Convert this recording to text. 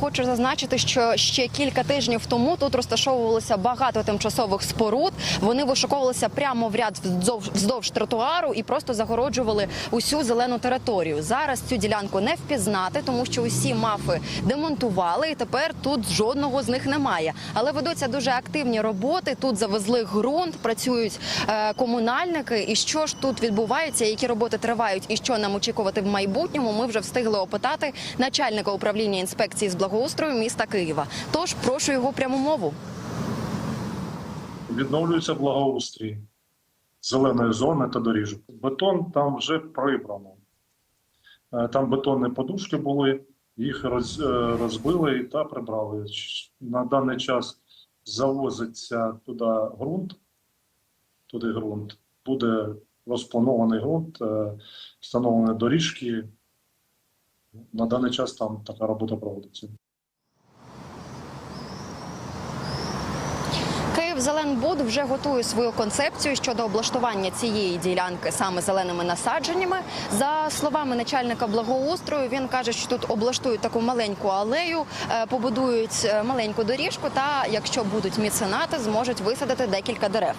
хочу зазначити, що ще кілька тижнів тому тут розташовувалося багато тимчасових споруд. Вони вишуковувалися прямо в ряд вздовж, вздовж тротуару і просто загороджували усю зелену територію. Зараз цю ділянку не впізнати, тому що усі мафи демонтували, і тепер тут жодного з них немає. Але ведуться дуже активні роботи. Тут завезли ґрунт, працюють е, комунальники. І що ж тут відбувається, які роботи тривають, і що нам очікувати в майбутньому, ми вже встигли опитати начальника управління інспекції з благоустрою міста Києва. Тож прошу його пряму мову. відновлюється благоустрій зеленої зони та доріжок. Бетон там вже прибрано. Е, Там бетонні подушки були, їх е, розбили та прибрали. На даний час завозиться туди ґрунт, туди ґрунт, буде розпланований ґрунт, е, встановлені доріжки. На даний час там така робота проводиться. Зеленбуд вже готує свою концепцію щодо облаштування цієї ділянки саме зеленими насадженнями. За словами начальника благоустрою, він каже, що тут облаштують таку маленьку алею, е, побудують е, маленьку доріжку. Та якщо будуть міценати, зможуть висадити декілька дерев.